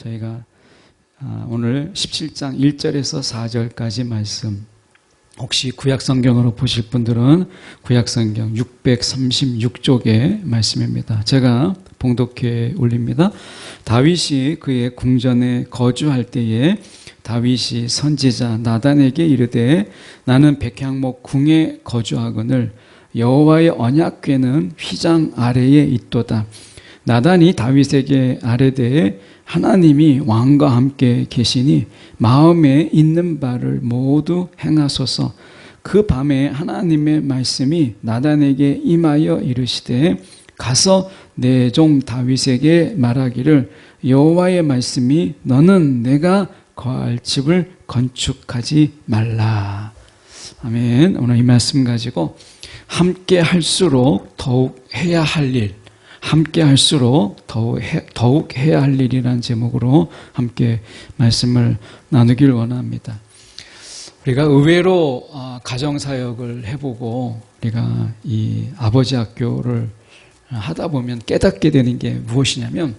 저희가 아, 오늘 17장 1절에서 4절까지 말씀 혹시 구약 성경으로 보실 분들은 구약 성경 636쪽의 말씀입니다. 제가 봉독해 올립니다. 다윗이 그의 궁전에 거주할 때에 다윗이 선지자 나단에게 이르되 나는 백향목 궁에 거주하거늘 여호와의 언약궤는 휘장 아래에 있도다. 나단이 다윗에게 아뢰되 하나님이 왕과 함께 계시니 마음에 있는 바를 모두 행하소서. 그 밤에 하나님의 말씀이 나단에게 임하여 이르시되 가서 내 종 다윗에게 말하기를 여호와의 말씀이 너는 내가 거할 집을 건축하지 말라. 아멘. 오늘 이 말씀 가지고 함께 할수록 더욱 해야 할 일, 함께 할수록 더욱, 해, 더욱 해야 할 일이라는 제목으로 함께 말씀을 나누길 원합니다. 우리가 의외로 어, 가정사역을 해보고 우리가 이 아버지 학교를 하다 보면 깨닫게 되는 게 무엇이냐면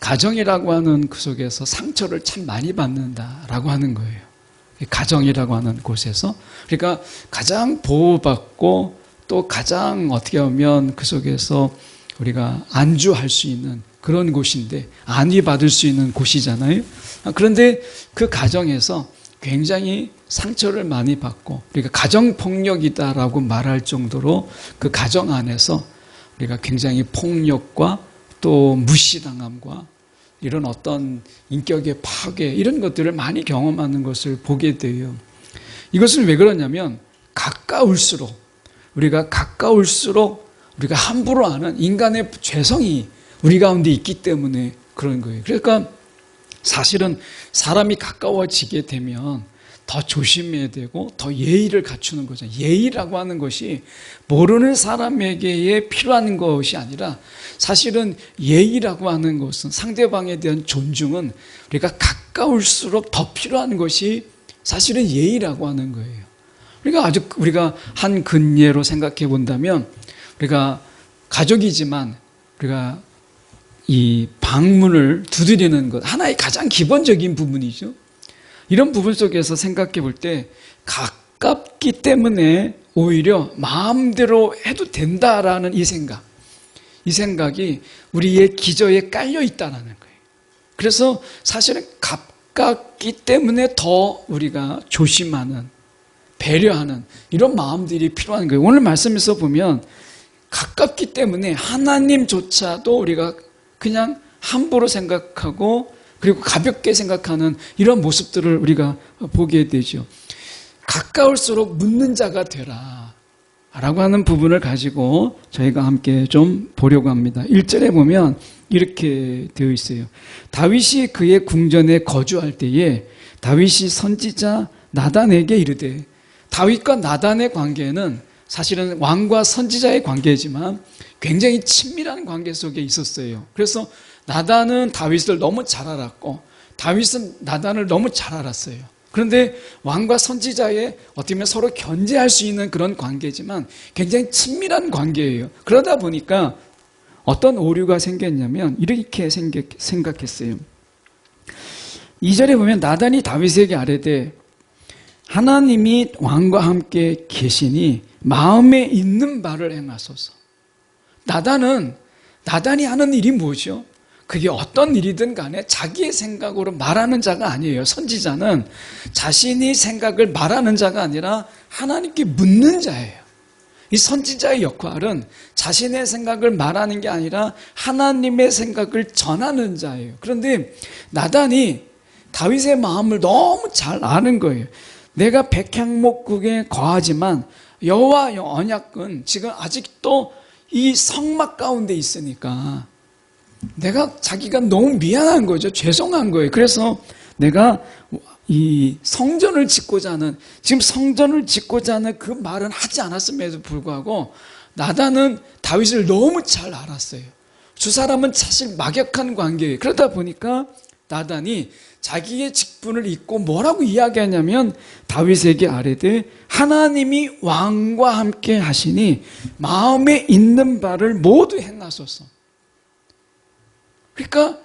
가정이라고 하는 그 속에서 상처를 참 많이 받는다라고 하는 거예요. 가정이라고 하는 곳에서 그러니까 가장 보호받고 또 가장 어떻게 보면 그 속에서 우리가 안주할 수 있는 그런 곳인데 안위 받을 수 있는 곳이잖아요. 그런데 그 가정에서 굉장히 상처를 많이 받고 우리가 가정 폭력이다라고 말할 정도로 그 가정 안에서 우리가 굉장히 폭력과 또 무시당함과 이런 어떤 인격의 파괴 이런 것들을 많이 경험하는 것을 보게 돼요. 이것은 왜 그러냐면 가까울수록 우리가 가까울수록 우리가 함부로 하는 인간의 죄성이 우리 가운데 있기 때문에 그런 거예요. 그러니까 사실은 사람이 가까워지게 되면 더 조심해야 되고 더 예의를 갖추는 거죠. 예의라고 하는 것이 모르는 사람에게 필요한 것이 아니라 사실은 예의라고 하는 것은 상대방에 대한 존중은 우리가 가까울수록 더 필요한 것이 사실은 예의라고 하는 거예요. 우리가 아주 우리가 한 근예로 생각해 본다면 우리가 가족이지만 우리가 이 방문을 두드리는 것 하나의 가장 기본적인 부분이죠. 이런 부분 속에서 생각해 볼 때 가깝기 때문에 오히려 마음대로 해도 된다라는 이 생각. 이 생각이 우리의 기저에 깔려 있다는 거예요. 그래서 사실은 가깝기 때문에 더 우리가 조심하는, 배려하는 이런 마음들이 필요한 거예요. 오늘 말씀에서 보면 가깝기 때문에 하나님조차도 우리가 그냥 함부로 생각하고 그리고 가볍게 생각하는 이런 모습들을 우리가 보게 되죠. 가까울수록 묻는 자가 되라. 라고 하는 부분을 가지고 저희가 함께 좀 보려고 합니다. 1절에 보면 이렇게 되어 있어요. 다윗이 그의 궁전에 거주할 때에 다윗이 선지자 나단에게 이르되 다윗과 나단의 관계는 사실은 왕과 선지자의 관계지만 굉장히 친밀한 관계 속에 있었어요. 그래서 나단은 다윗을 너무 잘 알았고 다윗은 나단을 너무 잘 알았어요. 그런데 왕과 선지자의 어떻게 보면 서로 견제할 수 있는 그런 관계지만 굉장히 친밀한 관계예요. 그러다 보니까 어떤 오류가 생겼냐면 이렇게 생각했어요. 2절에 보면 나단이 다윗에게 아뢰되 하나님이 왕과 함께 계시니 마음에 있는 바를 행하소서. 나단은 나단이 하는 일이 무엇이요? 그게 어떤 일이든 간에 자기의 생각으로 말하는 자가 아니에요. 선지자는 자신이 생각을 말하는 자가 아니라 하나님께 묻는 자예요. 이 선지자의 역할은 자신의 생각을 말하는 게 아니라 하나님의 생각을 전하는 자예요. 그런데 나단이 다윗의 마음을 너무 잘 아는 거예요. 내가 백향목국에 거하지만 여호와 언약은 지금 아직도 이 성막 가운데 있으니까 내가 자기가 너무 미안한 거죠. 죄송한 거예요. 그래서 내가 이 성전을 짓고자 하는 지금 성전을 짓고자 하는 그 말은 하지 않았음에도 불구하고 나다는 다윗을 너무 잘 알았어요. 두 사람은 사실 막역한 관계예요. 그러다 보니까 나단이 자기의 직분을 잊고 뭐라고 이야기하냐면 다윗에게 아뢰되 하나님이 왕과 함께 하시니 마음에 있는 바를 모두 행하소서. 그러니까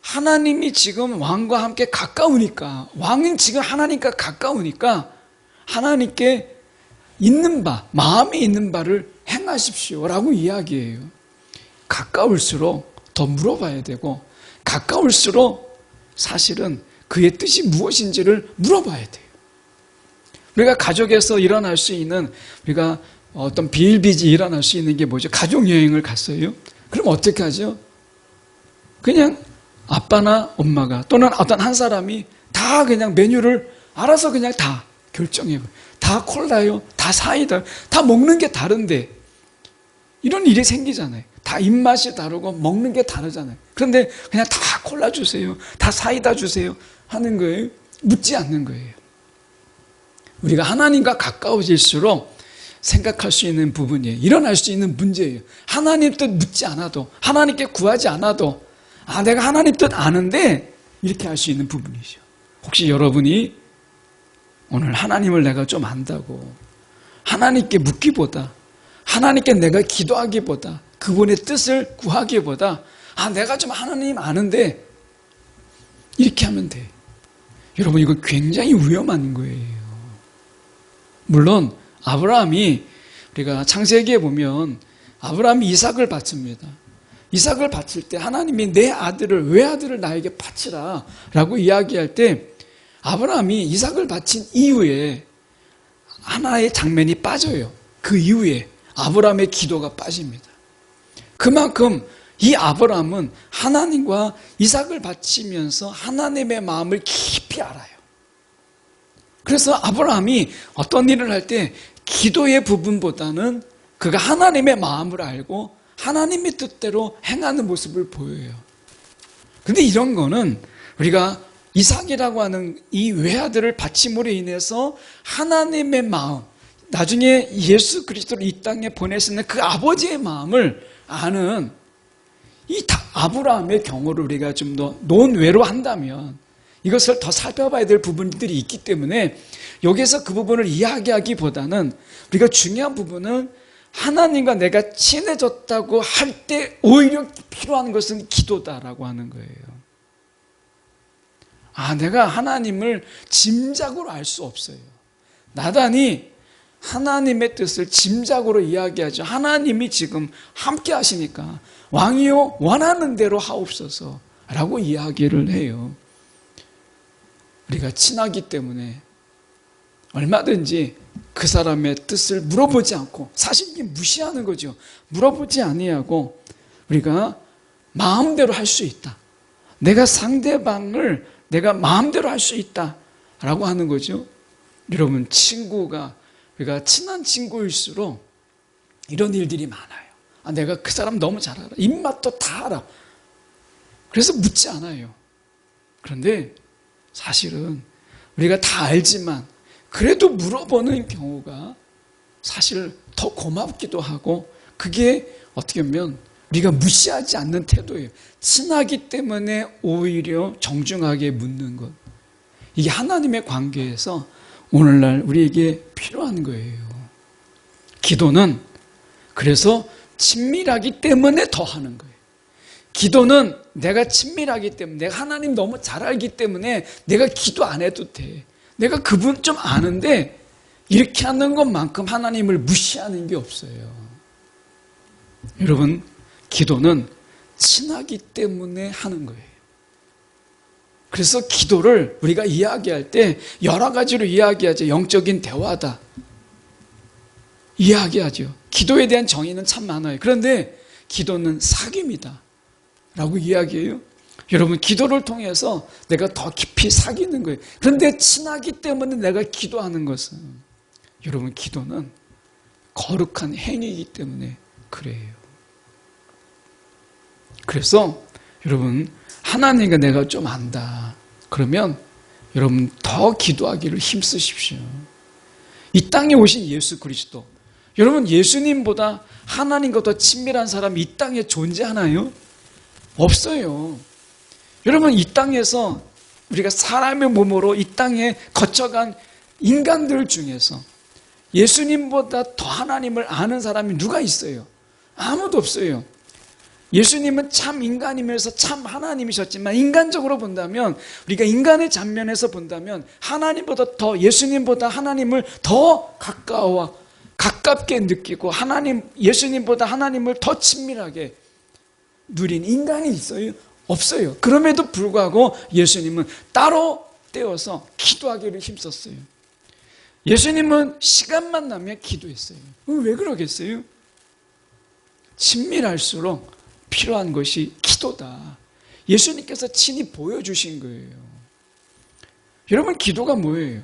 하나님이 지금 왕과 함께 가까우니까 왕은 지금 하나님과 가까우니까 하나님께 있는 바 마음에 있는 바를 행하십시오라고 이야기해요. 가까울수록 더 물어봐야 되고 가까울수록 사실은 그의 뜻이 무엇인지를 물어봐야 돼요. 우리가 가족에서 일어날 수 있는 우리가 어떤 비일비재 일어날 수 있는 게 뭐죠? 가족 여행을 갔어요. 그럼 어떻게 하죠? 그냥 아빠나 엄마가 또는 어떤 한 사람이 다 그냥 메뉴를 알아서 그냥 다 결정해요. 다 콜라요, 다 사이다, 다 먹는 게 다른데 이런 일이 생기잖아요. 다 입맛이 다르고 먹는 게 다르잖아요. 그런데 그냥 다 콜라 주세요, 다 사이다 주세요 하는 거예요. 묻지 않는 거예요. 우리가 하나님과 가까워질수록 생각할 수 있는 부분이에요. 일어날 수 있는 문제예요. 하나님 뜻 묻지 않아도, 하나님께 구하지 않아도, 아, 내가 하나님 뜻 아는데, 이렇게 할 수 있는 부분이죠. 혹시 여러분이 오늘 하나님을 내가 좀 안다고, 하나님께 묻기보다, 하나님께 내가 기도하기보다, 그분의 뜻을 구하기보다, 아, 내가 좀 하나님 아는데, 이렇게 하면 돼. 여러분, 이거 굉장히 위험한 거예요. 물론 아브라함이 우리가 창세기에 보면 아브라함이 이삭을 바칩니다. 이삭을 바칠 때 하나님이 내 아들을 외아들을 나에게 바치라라고 이야기할 때 아브라함이 이삭을 바친 이후에 하나의 장면이 빠져요. 그 이후에 아브라함의 기도가 빠집니다. 그만큼 이 아브라함은 하나님과 이삭을 바치면서 하나님의 마음을 깊이 알아요. 그래서 아브라함이 어떤 일을 할 때 기도의 부분보다는 그가 하나님의 마음을 알고 하나님의 뜻대로 행하는 모습을 보여요. 근데 이런 거는 우리가 이삭이라고 하는 이 외아들을 바침으로 인해서 하나님의 마음, 나중에 예수 그리스도를 이 땅에 보내시는 그 아버지의 마음을 아는 이 아브라함의 경우를 우리가 좀 더 논외로 한다면 이것을 더 살펴봐야 될 부분들이 있기 때문에 여기서 그 부분을 이야기하기보다는 우리가 중요한 부분은 하나님과 내가 친해졌다고 할 때 오히려 필요한 것은 기도다라고 하는 거예요. 아, 내가 하나님을 짐작으로 알 수 없어요. 나단이 하나님의 뜻을 짐작으로 이야기하죠. 하나님이 지금 함께 하시니까 왕이요 원하는 대로 하옵소서 라고 이야기를 해요. 우리가 친하기 때문에 얼마든지 그 사람의 뜻을 물어보지 않고 사실 이게 무시하는 거죠. 물어보지 아니하고 우리가 마음대로 할 수 있다. 내가 상대방을 내가 마음대로 할 수 있다라고 하는 거죠. 여러분 친구가 우리가 친한 친구일수록 이런 일들이 많아요. 아, 내가 그 사람 너무 잘 알아. 입맛도 다 알아. 그래서 묻지 않아요. 그런데 사실은 우리가 다 알지만 그래도 물어보는 경우가 사실 더 고맙기도 하고 그게 어떻게 보면 우리가 무시하지 않는 태도예요. 친하기 때문에 오히려 정중하게 묻는 것. 이게 하나님의 관계에서 오늘날 우리에게 필요한 거예요. 기도는 그래서 친밀하기 때문에 더 하는 거예요. 기도는 내가 친밀하기 때문에 내가 하나님 너무 잘 알기 때문에 내가 기도 안 해도 돼. 내가 그분 좀 아는데 이렇게 하는 것만큼 하나님을 무시하는 게 없어요. 여러분, 기도는 친하기 때문에 하는 거예요. 그래서 기도를 우리가 이야기할 때 여러 가지로 이야기하죠. 영적인 대화다. 이야기하죠. 기도에 대한 정의는 참 많아요. 그런데 기도는 사귐이다. 라고 이야기해요. 여러분, 기도를 통해서 내가 더 깊이 사귀는 거예요. 그런데 친하기 때문에 내가 기도하는 것은, 여러분, 기도는 거룩한 행위이기 때문에 그래요. 그래서, 여러분, 하나님과 내가 좀 안다. 그러면, 여러분, 더 기도하기를 힘쓰십시오. 이 땅에 오신 예수 그리스도. 여러분, 예수님보다 하나님과 더 친밀한 사람이 이 땅에 존재하나요? 없어요. 여러분, 이 땅에서 우리가 사람의 몸으로 이 땅에 거쳐간 인간들 중에서 예수님보다 더 하나님을 아는 사람이 누가 있어요? 아무도 없어요. 예수님은 참 인간이면서 참 하나님이셨지만 인간적으로 본다면 우리가 인간의 잔면에서 본다면 하나님보다 더 예수님보다 하나님을 더 가까워 가깝게 느끼고 하나님 예수님보다 하나님을 더 친밀하게 누린 인간이 있어요? 없어요. 그럼에도 불구하고 예수님은 따로 떼어서 기도하기를 힘썼어요. 예수님은 시간만 나면 기도했어요. 왜 그러겠어요? 친밀할수록 필요한 것이 기도다. 예수님께서 친히 보여주신 거예요. 여러분, 기도가 뭐예요?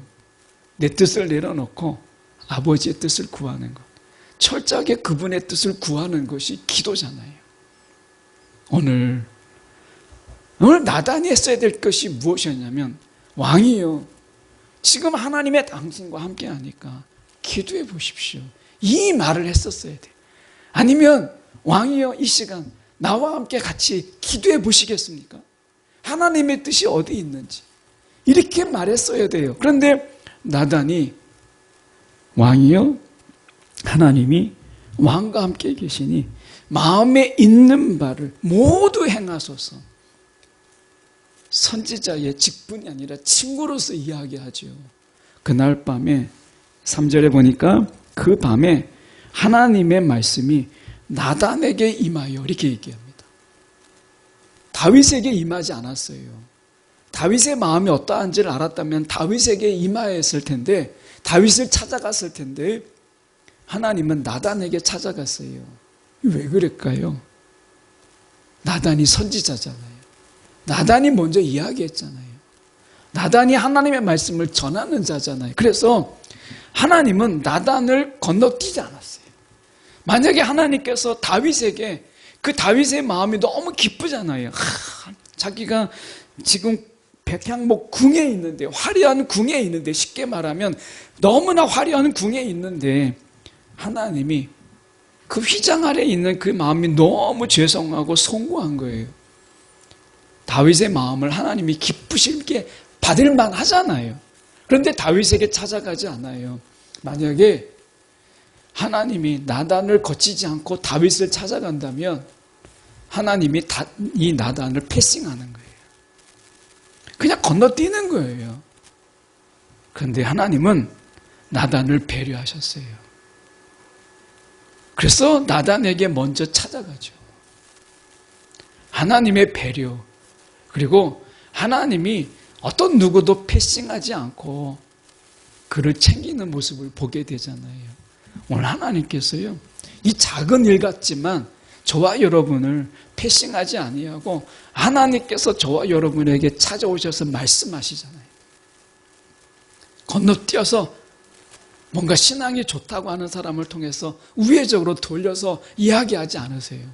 내 뜻을 내려놓고 아버지의 뜻을 구하는 것. 철저하게 그분의 뜻을 구하는 것이 기도잖아요. 오늘, 오늘 나단이 했어야 될 것이 무엇이었냐면, 왕이요. 지금 하나님의 당신과 함께 하니까 기도해 보십시오. 이 말을 했었어야 돼. 아니면, 왕이요, 이 시간 나와 함께 같이 기도해 보시겠습니까? 하나님의 뜻이 어디 있는지. 이렇게 말했어야 돼요. 그런데 나단이 왕이요? 하나님이 왕과 함께 계시니 마음에 있는 바를 모두 행하소서. 선지자의 직분이 아니라 친구로서 이야기하죠. 그날 밤에 3절에 보니까 그 밤에 하나님의 말씀이 나단에게 임하여 이렇게 얘기합니다. 다윗에게 임하지 않았어요. 다윗의 마음이 어떠한지를 알았다면 다윗에게 임하였을 텐데 다윗을 찾아갔을 텐데 하나님은 나단에게 찾아갔어요. 왜 그럴까요? 나단이 선지자잖아요. 나단이 먼저 이야기했잖아요. 나단이 하나님의 말씀을 전하는 자잖아요. 그래서 하나님은 나단을 건너뛰지 않았어요. 만약에 하나님께서 다윗에게 그 다윗의 마음이 너무 기쁘잖아요. 하, 자기가 지금 백향목 궁에 있는데 화려한 궁에 있는데 쉽게 말하면 너무나 화려한 궁에 있는데 하나님이 그 휘장 아래 있는 그 마음이 너무 죄송하고 송구한 거예요. 다윗의 마음을 하나님이 기쁘실게 받을 만 하잖아요. 그런데 다윗에게 찾아가지 않아요. 만약에 하나님이 나단을 거치지 않고 다윗을 찾아간다면 하나님이 이 나단을 패싱하는 거예요. 그냥 건너뛰는 거예요. 그런데 하나님은 나단을 배려하셨어요. 그래서 나단에게 먼저 찾아가죠. 하나님의 배려. 그리고 하나님이 어떤 누구도 패싱하지 않고 그를 챙기는 모습을 보게 되잖아요. 오늘 하나님께서요. 이 작은 일 같지만 저와 여러분을 패싱하지 아니하고 하나님께서 저와 여러분에게 찾아오셔서 말씀하시잖아요. 건너뛰어서 뭔가 신앙이 좋다고 하는 사람을 통해서 우회적으로 돌려서 이야기하지 않으세요.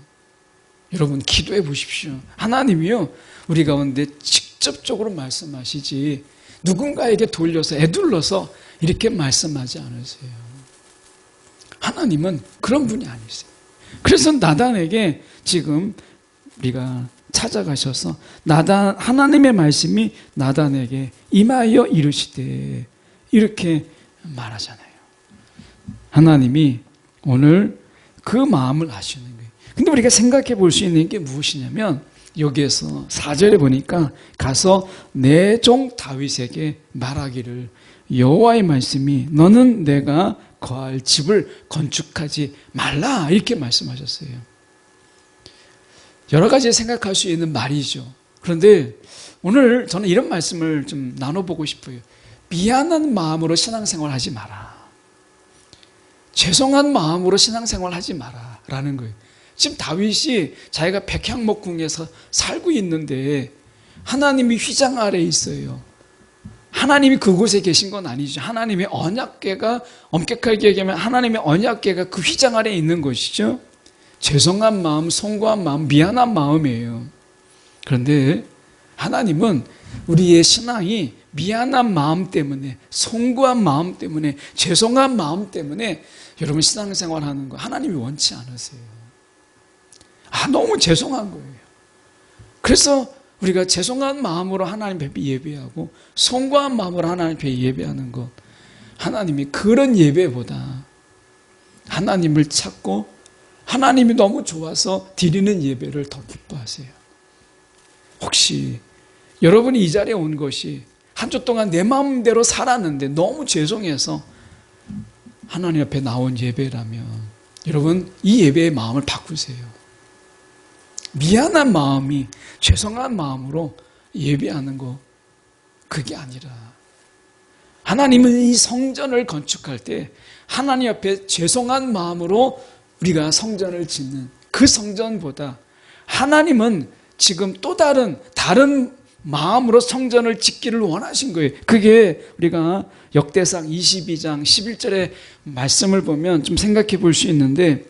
여러분 기도해 보십시오. 하나님이요 우리 가운데 직접적으로 말씀하시지 누군가에게 돌려서 애둘러서 이렇게 말씀하지 않으세요. 하나님은 그런 분이 아니세요. 그래서 나단에게 지금 우리가 찾아가셔서 나단 하나님의 말씀이 나단에게 임하여 이르시되 이렇게 말하잖아요. 하나님이 오늘 그 마음을 아시는 거예요. 근데 우리가 생각해 볼 수 있는 게 무엇이냐면 여기에서 4절에 보니까 가서 내 종 다윗에게 말하기를 여호와의 말씀이 너는 내가 거할 집을 건축하지 말라 이렇게 말씀하셨어요. 여러 가지 생각할 수 있는 말이죠. 그런데 오늘 저는 이런 말씀을 좀 나눠보고 싶어요. 미안한 마음으로 신앙생활 하지 마라. 죄송한 마음으로 신앙생활 하지 마라. 라는 거예요. 지금 다윗이 자기가 백향목궁에서 살고 있는데 하나님이 휘장 아래 있어요. 하나님이 그곳에 계신 건 아니죠. 하나님의 언약계가 엄격하게 얘기하면 하나님의 언약계가 그 휘장 아래 있는 것이죠. 죄송한 마음, 송구한 마음, 미안한 마음이에요. 그런데 하나님은 우리의 신앙이 미안한 마음 때문에, 송구한 마음 때문에, 죄송한 마음 때문에 여러분 신앙생활 하는 거 하나님이 원치 않으세요. 아, 너무 죄송한 거예요. 그래서 우리가 죄송한 마음으로 하나님 앞에 예배하고 송구한 마음으로 하나님 앞에 예배하는 것 하나님이 그런 예배보다 하나님을 찾고 하나님이 너무 좋아서 드리는 예배를 더 기뻐하세요. 혹시 여러분이 이 자리에 온 것이 한 주 동안 내 마음대로 살았는데 너무 죄송해서 하나님 앞에 나온 예배라면 여러분 이 예배의 마음을 바꾸세요. 미안한 마음이 죄송한 마음으로 예배하는 거 그게 아니라 하나님은 이 성전을 건축할 때 하나님 앞에 죄송한 마음으로 우리가 성전을 짓는 그 성전보다 하나님은 지금 또 다른 다른 마음으로 성전을 짓기를 원하신 거예요. 그게 우리가 역대상 22장 11절의 말씀을 보면 좀 생각해 볼 수 있는데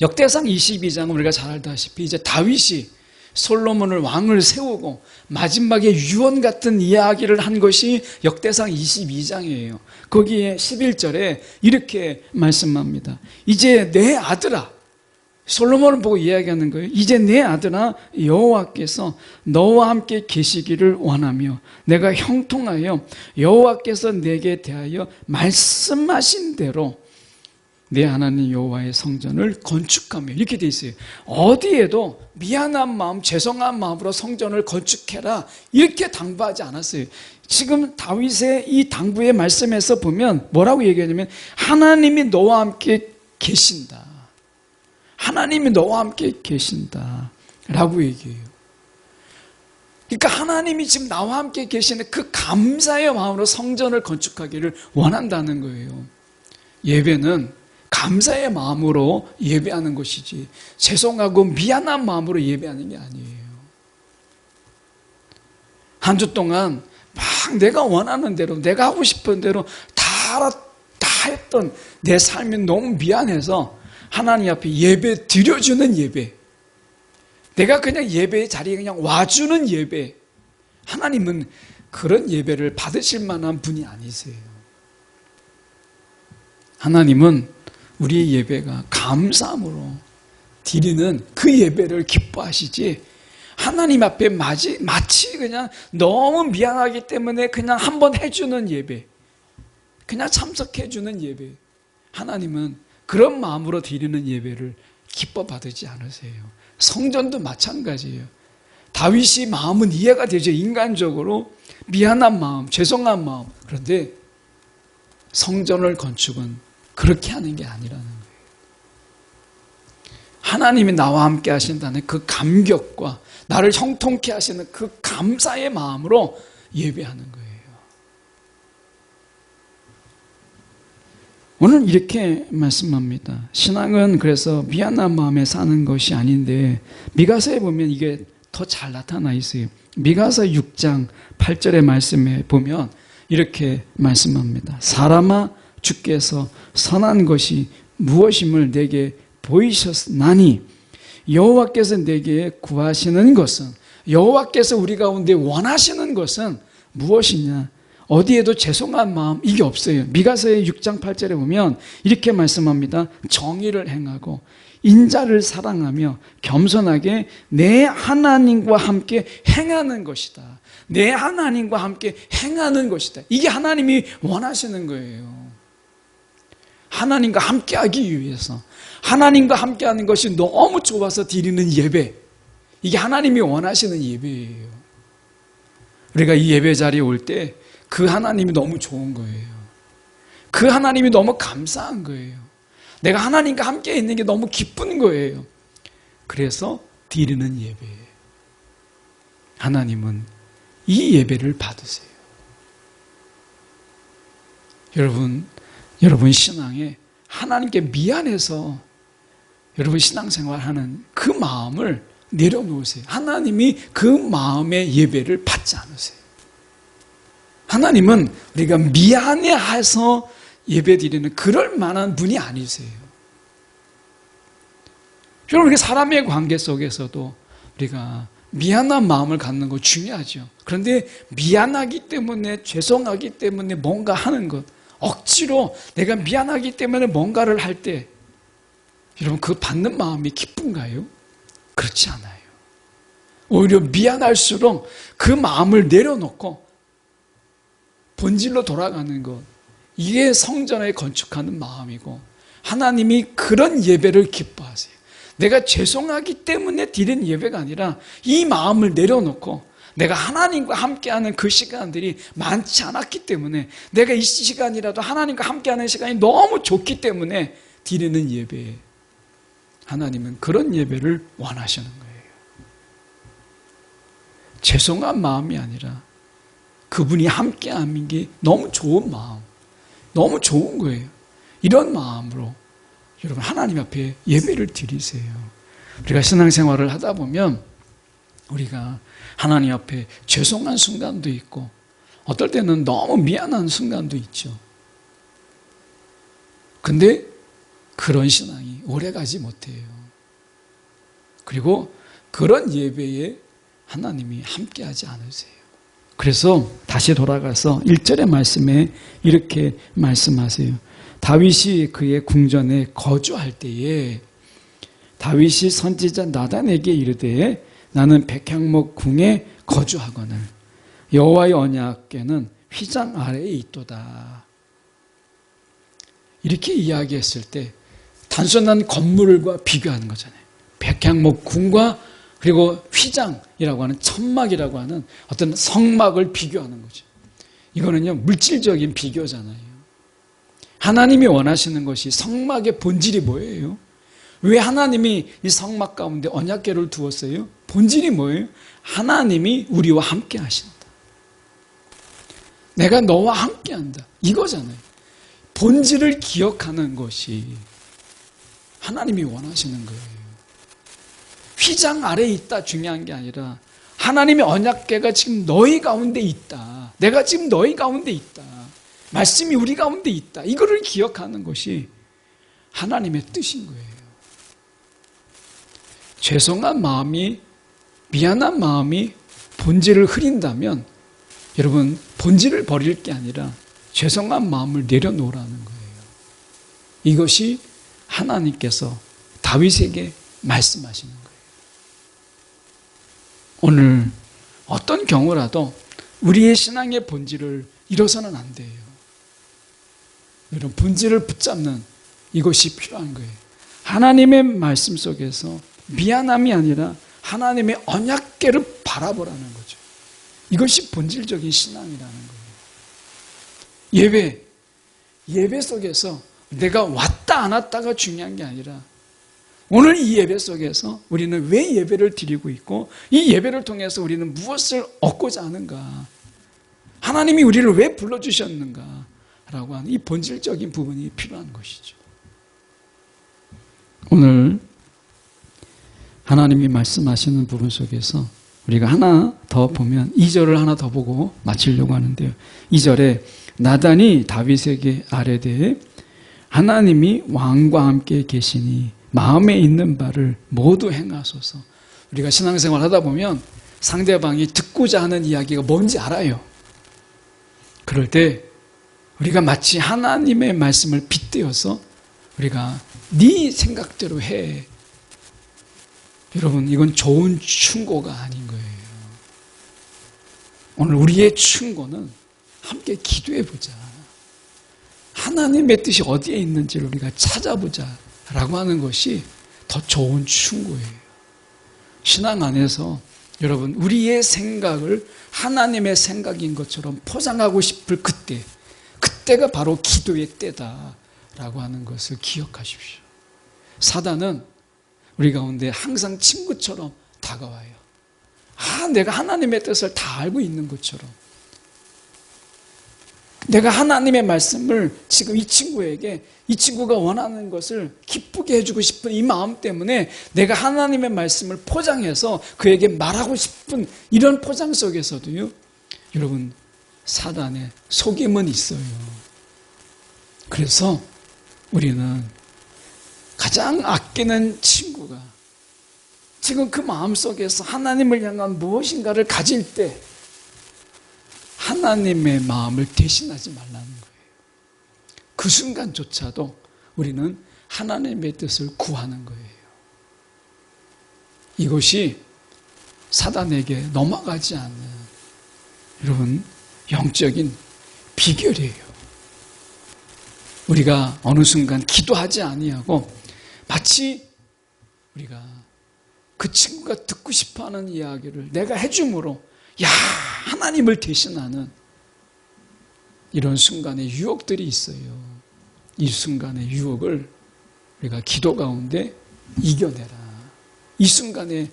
역대상 22장은 우리가 잘 알다시피 이제 다윗이 솔로몬을 왕을 세우고 마지막에 유언 같은 이야기를 한 것이 역대상 22장이에요. 거기에 11절에 이렇게 말씀합니다. 이제 내 아들아 솔로몬을 보고 이야기하는 거예요. 이제 내 아들아 여호와께서 너와 함께 계시기를 원하며 내가 형통하여 여호와께서 내게 대하여 말씀하신 대로 내 하나님 여호와의 성전을 건축하며 이렇게 돼 있어요. 어디에도 미안한 마음, 죄송한 마음으로 성전을 건축해라 이렇게 당부하지 않았어요. 지금 다윗의 이 당부의 말씀에서 보면 뭐라고 얘기하냐면 하나님이 너와 함께 계신다. 하나님이 너와 함께 계신다. 라고 얘기해요. 그러니까 하나님이 지금 나와 함께 계시는 그 감사의 마음으로 성전을 건축하기를 원한다는 거예요. 예배는 감사의 마음으로 예배하는 것이지 죄송하고 미안한 마음으로 예배하는 게 아니에요. 한 주 동안 막 내가 원하는 대로 내가 하고 싶은 대로 다, 다 했던 내 삶이 너무 미안해서 하나님 앞에 예배 드려주는 예배 내가 그냥 예배의 자리에 그냥 와주는 예배 하나님은 그런 예배를 받으실 만한 분이 아니세요. 하나님은 우리의 예배가 감사함으로 드리는 그 예배를 기뻐하시지 하나님 앞에 마치, 마치 그냥 너무 미안하기 때문에 그냥 한번 해주는 예배 그냥 참석해주는 예배 하나님은 그런 마음으로 드리는 예배를 기뻐 받지 않으세요. 성전도 마찬가지예요. 다윗이 마음은 이해가 되죠. 인간적으로 미안한 마음, 죄송한 마음. 그런데 성전을 건축은 그렇게 하는 게 아니라는 거예요. 하나님이 나와 함께 하신다는 그 감격과 나를 형통케 하시는 그 감사의 마음으로 예배하는 거예요. 오늘 이렇게 말씀합니다. 신앙은 그래서 미안한 마음에 사는 것이 아닌데 미가서에 보면 이게 더 잘 나타나 있어요. 미가서 6장 8절의 말씀에 보면 이렇게 말씀합니다. 사람아 주께서 선한 것이 무엇임을 내게 보이셨나니 여호와께서 내게 구하시는 것은 여호와께서 우리 가운데 원하시는 것은 무엇이냐? 어디에도 죄송한 마음 이게 없어요. 미가서의 6장 8절에 보면 이렇게 말씀합니다. 정의를 행하고 인자를 사랑하며 겸손하게 내 하나님과 함께 행하는 것이다. 내 하나님과 함께 행하는 것이다. 이게 하나님이 원하시는 거예요. 하나님과 함께하기 위해서 하나님과 함께하는 것이 너무 좋아서 드리는 예배 이게 하나님이 원하시는 예배예요. 우리가 이 예배 자리에 올 때 그 하나님이 너무 좋은 거예요. 그 하나님이 너무 감사한 거예요. 내가 하나님과 함께 있는 게 너무 기쁜 거예요. 그래서 드리는 예배예요. 하나님은 이 예배를 받으세요. 여러분, 여러분 신앙에 하나님께 미안해서 여러분 신앙생활 하는 그 마음을 내려놓으세요. 하나님이 그 마음의 예배를 받지 않으세요. 하나님은 우리가 미안해해서 예배 드리는 그럴 만한 분이 아니세요. 여러분, 우리 사람의 관계 속에서도 우리가 미안한 마음을 갖는 거 중요하죠. 그런데 미안하기 때문에, 죄송하기 때문에 뭔가 하는 것, 억지로 내가 미안하기 때문에 뭔가를 할 때, 여러분, 그 받는 마음이 기쁜가요? 그렇지 않아요. 오히려 미안할수록 그 마음을 내려놓고 본질로 돌아가는 것. 이게 성전에 건축하는 마음이고, 하나님이 그런 예배를 기뻐하세요. 내가 죄송하기 때문에 드린 예배가 아니라 이 마음을 내려놓고 내가 하나님과 함께하는 그 시간들이 많지 않았기 때문에 내가 이 시간이라도 하나님과 함께하는 시간이 너무 좋기 때문에 드리는 예배에 하나님은 그런 예배를 원하시는 거예요. 죄송한 마음이 아니라 그분이 함께하는 게 너무 좋은 마음, 너무 좋은 거예요. 이런 마음으로 여러분 하나님 앞에 예배를 드리세요. 우리가 신앙생활을 하다 보면 우리가 하나님 앞에 죄송한 순간도 있고 어떨 때는 너무 미안한 순간도 있죠. 근데 그런 신앙이 오래 가지 못해요. 그리고 그런 예배에 하나님이 함께하지 않으세요. 그래서 다시 돌아가서 1절의 말씀에 이렇게 말씀하세요. 다윗이 그의 궁전에 거주할 때에 다윗이 선지자 나단에게 이르되 나는 백향목 궁에 거주하거늘 여호와의 언약궤는 휘장 아래에 있도다. 이렇게 이야기했을 때 단순한 건물과 비교하는 거잖아요. 백향목 궁과 그리고 휘장이라고 하는 천막이라고 하는 어떤 성막을 비교하는 거죠. 이거는요, 물질적인 비교잖아요. 하나님이 원하시는 것이 성막의 본질이 뭐예요? 왜 하나님이 이 성막 가운데 언약계를 두었어요? 본질이 뭐예요? 하나님이 우리와 함께 하신다. 내가 너와 함께 한다. 이거잖아요. 본질을 기억하는 것이 하나님이 원하시는 거예요. 휘장 아래에 있다 중요한 게 아니라 하나님의 언약계가 지금 너희 가운데 있다. 내가 지금 너희 가운데 있다. 말씀이 우리 가운데 있다. 이거를 기억하는 것이 하나님의 뜻인 거예요. 죄송한 마음이, 미안한 마음이 본질을 흐린다면 여러분, 본질을 버릴 게 아니라 죄송한 마음을 내려놓으라는 거예요. 이것이 하나님께서 다윗에게 말씀하시는 거예요. 오늘 어떤 경우라도 우리의 신앙의 본질을 잃어서는 안 돼요. 이런 본질을 붙잡는 이것이 필요한 거예요. 하나님의 말씀 속에서 미안함이 아니라 하나님의 언약계를 바라보라는 거죠. 이것이 본질적인 신앙이라는 거예요. 예배, 예배 속에서 내가 왔다 안 왔다가 중요한 게 아니라 오늘 이 예배 속에서 우리는 왜 예배를 드리고 있고 이 예배를 통해서 우리는 무엇을 얻고자 하는가? 하나님이 우리를 왜 불러주셨는가? 라고 하는 이 본질적인 부분이 필요한 것이죠. 오늘 하나님이 말씀하시는 부분 속에서 우리가 하나 더 보면 2절을 하나 더 보고 마치려고 하는데요. 2절에 나단이 다윗에게 아뢰되 하나님이 왕과 함께 계시니 마음에 있는 바를 모두 행하소서. 우리가 신앙생활 하다 보면 상대방이 듣고자 하는 이야기가 뭔지 알아요. 그럴 때 우리가 마치 하나님의 말씀을 빗대어서 우리가 네 생각대로 해. 여러분 이건 좋은 충고가 아닌 거예요. 오늘 우리의 충고는 함께 기도해 보자. 하나님의 뜻이 어디에 있는지를 우리가 찾아보자. 라고 하는 것이 더 좋은 충고예요. 신앙 안에서 여러분, 우리의 생각을 하나님의 생각인 것처럼 포장하고 싶을 그때, 그때가 바로 기도의 때다라고 하는 것을 기억하십시오. 사단은 우리 가운데 항상 친구처럼 다가와요. 아, 내가 하나님의 뜻을 다 알고 있는 것처럼. 내가 하나님의 말씀을 지금 이 친구에게 이 친구가 원하는 것을 기쁘게 해주고 싶은 이 마음 때문에 내가 하나님의 말씀을 포장해서 그에게 말하고 싶은 이런 포장 속에서도요, 여러분, 사단의 속임은 있어요. 그래서 우리는 가장 아끼는 친구가 지금 그 마음 속에서 하나님을 향한 무엇인가를 가질 때 하나님의 마음을 대신하지 말라는 거예요. 그 순간조차도 우리는 하나님의 뜻을 구하는 거예요. 이것이 사단에게 넘어가지 않는 여러분 영적인 비결이에요. 우리가 어느 순간 기도하지 아니하고 마치 우리가 그 친구가 듣고 싶어하는 이야기를 내가 해줌으로 야 하나님을 대신하는 이런 순간의 유혹들이 있어요. 이 순간의 유혹을 우리가 기도 가운데 이겨내라. 이 순간의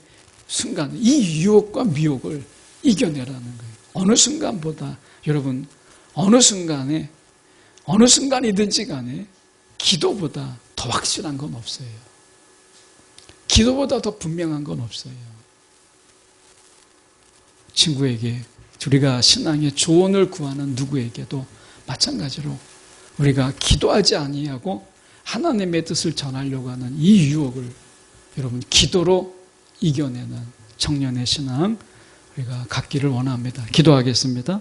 순간 이 유혹과 미혹을 이겨내라는 거예요. 어느 순간보다 여러분 어느 순간에 어느 순간이든지 간에 기도보다 더 확실한 건 없어요. 기도보다 더 분명한 건 없어요. 친구에게 우리가 신앙의 조언을 구하는 누구에게도 마찬가지로 우리가 기도하지 아니하고 하나님의 뜻을 전하려고 하는 이 유혹을 여러분 기도로 이겨내는 청년의 신앙 우리가 갖기를 원합니다. 기도하겠습니다.